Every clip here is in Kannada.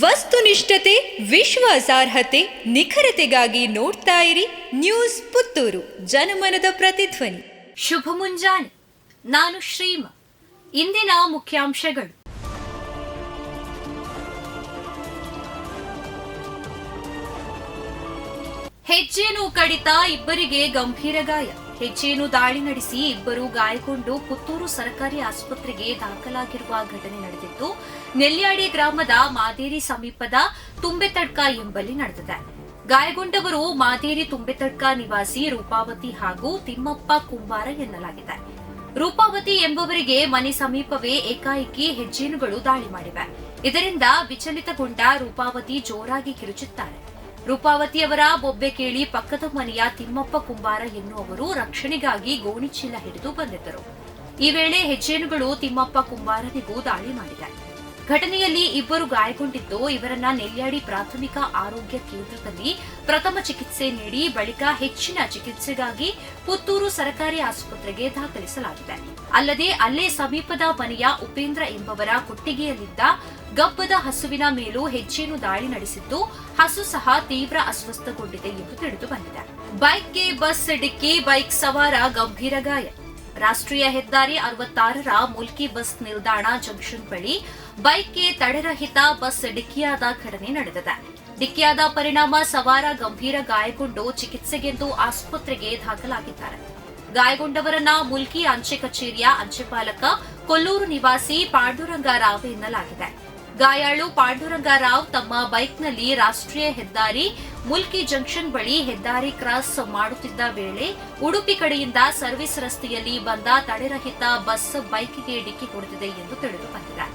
ವಸ್ತುನಿಷ್ಠತೆ, ವಿಶ್ವಾಸಾರ್ಹತೆ, ನಿಖರತೆಗಾಗಿ ನೋಡ್ತಾ ಇರಿ ನ್ಯೂಸ್ ಪುತ್ತೂರು, ಜನಮನದ ಪ್ರತಿಧ್ವನಿ. ಶುಭ ಮುಂಜಾನೆ. ನಾನು ಶ್ರೀಮ. ಇಂದಿನ ಮುಖ್ಯಾಂಶಗಳು. ಹೆಜ್ಜೇನು ಕಡಿತ ಇಬ್ಬರಿಗೆ ಗಂಭೀರ ಗಾಯ. ಹೆಜ್ಜೇನು ದಾಳಿ ನಡೆಸಿ ಇಬ್ಬರು ಗಾಯಗೊಂಡು ಪುತ್ತೂರು ಸರ್ಕಾರಿ ಆಸ್ಪತ್ರೆಗೆ ದಾಖಲಾಗಿರುವ ಘಟನೆ ನಡೆದಿದ್ದು ನೆಲ್ಯಾಡಿ ಗ್ರಾಮದ ಮಾದೇರಿ ಸಮೀಪದ ತುಂಬೆತಡ್ಕ ಎಂಬಲ್ಲಿ ನಡೆದಿದೆ. ಗಾಯಗೊಂಡವರು ಮಾದೇರಿ ತುಂಬೆತಡ್ಕ ನಿವಾಸಿ ರೂಪಾವತಿ ಹಾಗೂ ತಿಮ್ಮಪ್ಪ ಕುಂಬಾರ ಎನ್ನಲಾಗಿದೆ. ರೂಪಾವತಿ ಎಂಬವರಿಗೆ ಮನೆ ಸಮೀಪವೇ ಏಕಾಏಕಿ ಹೆಜ್ಜೇನುಗಳು ದಾಳಿ ಮಾಡಿವೆ. ಇದರಿಂದ ವಿಚಲಿತಗೊಂಡ ರೂಪಾವತಿ ಜೋರಾಗಿ ಕಿರುಚುತ್ತಾರೆ ರೂಪಾವತಿಯವರ ಬೊಬ್ಬೆ ಕೇಳಿ ಪಕ್ಕದ ಮನೆಯ ತಿಮ್ಮಪ್ಪ ಕುಂಬಾರ ಎನ್ನುವರು ರಕ್ಷಣೆಗಾಗಿ ಗೋಣಿಚೀಲ ಹಿಡಿದು ಬಂದಿದ್ದರು. ಈ ವೇಳೆ ಹೆಜ್ಜೇನುಗಳು ತಿಮ್ಮಪ್ಪ ಕುಂಬಾರನಿಗೂ ದಾಳಿ ಮಾಡಿದೆ ಘಟನೆಯಲ್ಲಿ ಇಬ್ಬರು ಗಾಯಗೊಂಡಿದ್ದು, ಇವರನ್ನ ನೆಲ್ಯಾಡಿ ಪ್ರಾಥಮಿಕ ಆರೋಗ್ಯ ಕೇಂದ್ರದಲ್ಲಿ ಪ್ರಥಮ ಚಿಕಿತ್ಸೆ ನೀಡಿ ಬಳಿಕ ಹೆಚ್ಚಿನ ಚಿಕಿತ್ಸೆಗಾಗಿ ಪುತ್ತೂರು ಸರ್ಕಾರಿ ಆಸ್ಪತ್ರೆಗೆ ದಾಖಲಿಸಲಾಗಿದೆ. ಅಲ್ಲದೆ ಅಲ್ಲೇ ಸಮೀಪದ ಮನೆಯ ಉಪೇಂದ್ರ ಎಂಬವರ ಕೊಟ್ಟಿಗೆಯಲ್ಲಿದ್ದ ಗಬ್ಬದ ಹಸುವಿನ ಮೇಲೂ ಹೆಚ್ಚೇನು ದಾಳಿ ನಡೆಸಿದ್ದು, ಹಸು ಸಹ ತೀವ್ರ ಅಸ್ವಸ್ಥಗೊಂಡಿದೆ ಎಂದು ತಿಳಿದು ಬಂದಿದೆ. ಬೈಕ್ಗೆ ಬಸ್ ಡಿಕ್ಕಿ, ಬೈಕ್ ಸವಾರ, ಗಂಭೀರ ಗಾಯ. ರಾಷ್ಟ್ರೀಯ ಹೆದ್ದಾರಿ ಅರವತ್ತಾರರ ಮುಲ್ಕಿ ಬಸ್ ನಿಲ್ದಾಣ ಜಂಕ್ಷನ್ ಬಳಿ ಬೈಕ್ಗೆ ತಡೆರಹಿತ ಬಸ್ ಡಿಕ್ಕಿಯಾದ ಘಟನೆ ನಡೆದಿದೆ. ಡಿಕ್ಕಿಯಾದ ಪರಿಣಾಮ ಸವಾರ ಗಂಭೀರ ಗಾಯಗೊಂಡು ಚಿಕಿತ್ಸೆಗೆಂದು ಆಸ್ಪತ್ರೆಗೆ ದಾಖಲಾಗಿದ್ದಾರೆ. ಗಾಯಗೊಂಡವರನ್ನ ಮುಲ್ಕಿ ಅಂಚೆ ಕಚೇರಿಯ ಅಂಚೆಪಾಲಕ ಕೊಲ್ಲೂರು ನಿವಾಸಿ ಪಾಂಡುರಂಗರಾವ್ ಎನ್ನಲಾಗಿದೆ. ಗಾಯಾಳು ಪಾಂಡುರಂಗರಾವ್ ತಮ್ಮ ಬೈಕ್ನಲ್ಲಿ ರಾಷ್ಟ್ರೀಯ ಹೆದ್ದಾರಿ ಮುಲ್ಕಿ ಜಂಕ್ಷನ್ ಬಳಿ ಹೆದ್ದಾರಿ ಕ್ರಾಸ್ ಮಾಡುತ್ತಿದ್ದ ವೇಳೆ ಉಡುಪಿ ಕಡೆಯಿಂದ ಸರ್ವಿಸ್ ರಸ್ತೆಯಲ್ಲಿ ಬಂದ ತಡೆರಹಿತ ಬಸ್ ಬೈಕ್ಗೆ ಡಿಕ್ಕಿ ಹೊಡೆದಿದೆ ಎಂದು ತಿಳಿದು ಬಂದಿದೆ.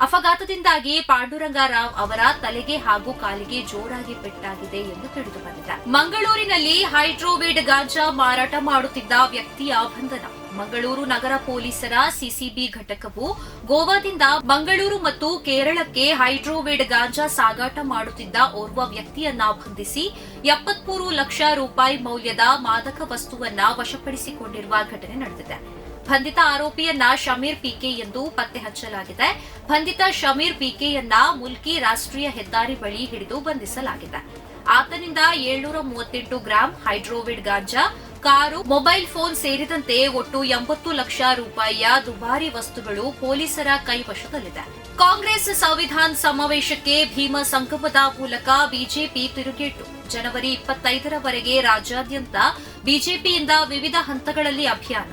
ಅಪಘಾತದಿಂದಾಗಿ ಪಾಂಡುರಂಗರಾವ್ ಅವರ ತಲೆಗೆ ಹಾಗೂ ಕಾಲಿಗೆ ಜೋರಾಗಿ ಪೆಟ್ಟಾಗಿದೆ ಎಂದು ತಿಳಿದು ಬಂದಿದೆ. ಮಂಗಳೂರಿನಲ್ಲಿ ಹೈಡ್ರೋವೇಡ್ ಗಾಂಜಾ ಮಾರಾಟ ಮಾಡುತ್ತಿದ್ದ ವ್ಯಕ್ತಿಯ ಬಂಧನ. ಮಂಗಳೂರು ನಗರ ಪೊಲೀಸರ ಸಿಸಿಬಿ ಘಟಕವು ಗೋವಾದಿಂದ ಮಂಗಳೂರು ಮತ್ತು ಕೇರಳಕ್ಕೆ ಹೈಡ್ರೋವೇಡ್ ಗಾಂಜಾ ಸಾಗಾಟ ಮಾಡುತ್ತಿದ್ದ ಓರ್ವ ವ್ಯಕ್ತಿಯನ್ನ ಬಂಧಿಸಿ ಎಪ್ಪತ್ಮೂರು ಲಕ್ಷ ರೂಪಾಯಿ ಮೌಲ್ಯದ ಮಾದಕ ವಸ್ತುವನ್ನ ವಶಪಡಿಸಿಕೊಂಡಿರುವ ಘಟನೆ ನಡೆದಿದೆ. ಬಂಧಿತ ಆರೋಪಿಯನ್ನ ಶಮೀರ್ ಪಿಕೆ ಎಂದು ಪತ್ತೆ ಹಚ್ಚಲಾಗಿದೆ. ಬಂಧಿತ ಶಮೀರ್ ಪಿಕೆಯನ್ನ ಮುಲ್ಕಿ ರಾಷ್ಟ್ರೀಯ ಹೆದ್ದಾರಿ ಬಳಿ ಹಿಡಿದು ಬಂಧಿಸಲಾಗಿದೆ. ಆತನಿಂದ ಏಳ್ನೂರ ಮೂವತ್ತೆಂಟು ಗ್ರಾಂ ಹೈಡ್ರೋವಿಡ್ ಗಾಂಜಾ ಕಾರು, ಮೊಬೈಲ್ ಫೋನ್ ಸೇರಿದಂತೆ ಒಟ್ಟು ಎಂಬತ್ತು ಲಕ್ಷ ರೂಪಾಯಿಯ ದುಬಾರಿ ವಸ್ತುಗಳು ಪೊಲೀಸರ ಕೈವಶದಲ್ಲಿದೆ. ಕಾಂಗ್ರೆಸ್ ಸಂವಿಧಾನ ಸಮಾವೇಶಕ್ಕೆ ಭೀಮ ಸಂಗಮದ ಮೂಲಕ ಬಿಜೆಪಿ ತಿರುಗೇಟು. ಜನವರಿ ಇಪ್ಪತ್ತೈದರವರೆಗೆ ರಾಜ್ಯಾದ್ಯಂತ ಬಿಜೆಪಿಯಿಂದ ವಿವಿಧ ಹಂತಗಳಲ್ಲಿ ಅಭಿಯಾನ.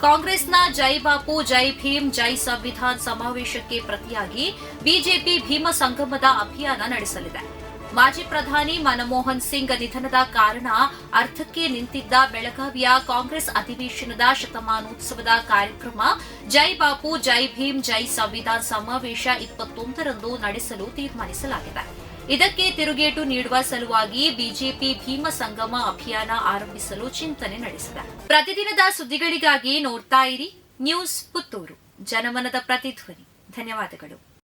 ಕಾಂಗ್ರೆಸ್ನ ಜೈ ಬಾಪು, ಜೈ ಭೀಮ್, ಜೈ ಸಂವಿಧಾನ್ ಸಮಾವೇಶಕ್ಕೆ ಪ್ರತಿಯಾಗಿ ಬಿಜೆಪಿ ಭೀಮ ಸಂಗಮದ ಅಭಿಯಾನ ನಡೆಸಲಿದೆ. ಮಾಜಿ ಪ್ರಧಾನಿ ಮನಮೋಹನ್ ಸಿಂಗ್ ನಿಧನದ ಕಾರಣ ಅರ್ಥಕ್ಕೆ ನಿಂತಿದ್ದ ಬೆಳಗಾವಿಯ ಕಾಂಗ್ರೆಸ್ ಅಧಿವೇಶನದ ಶತಮಾನೋತ್ಸವದ ಕಾರ್ಯಕ್ರಮ ಜೈ ಬಾಪು, ಜೈ ಭೀಮ್, ಜೈ ಸಂವಿಧಾನ್ ಸಮಾವೇಶ ಇಪ್ಪತ್ತೊಂದರಂದು ನಡೆಸಲು ತೀರ್ಮಾನಿಸಲಾಗಿದೆ. ಇದಕ್ಕೆ ತಿರುಗೇಟು ನೀಡುವ ಸಲುವಾಗಿ ಬಿಜೆಪಿ ಭೀಮ ಸಂಗಮ ಅಭಿಯಾನ ಆರಂಭಿಸಲು ಚಿಂತನೆ ನಡೆಸಿದೆ. ಪ್ರತಿದಿನದ ಸುದ್ದಿಗಳಿಗಾಗಿ ನೋಡ್ತಾ ಇರಿ. ನ್ಯೂಸ್ ಪುತ್ತೂರು. ಜನಮನದ ಪ್ರತಿಧ್ವನಿ. ಧನ್ಯವಾದಗಳು.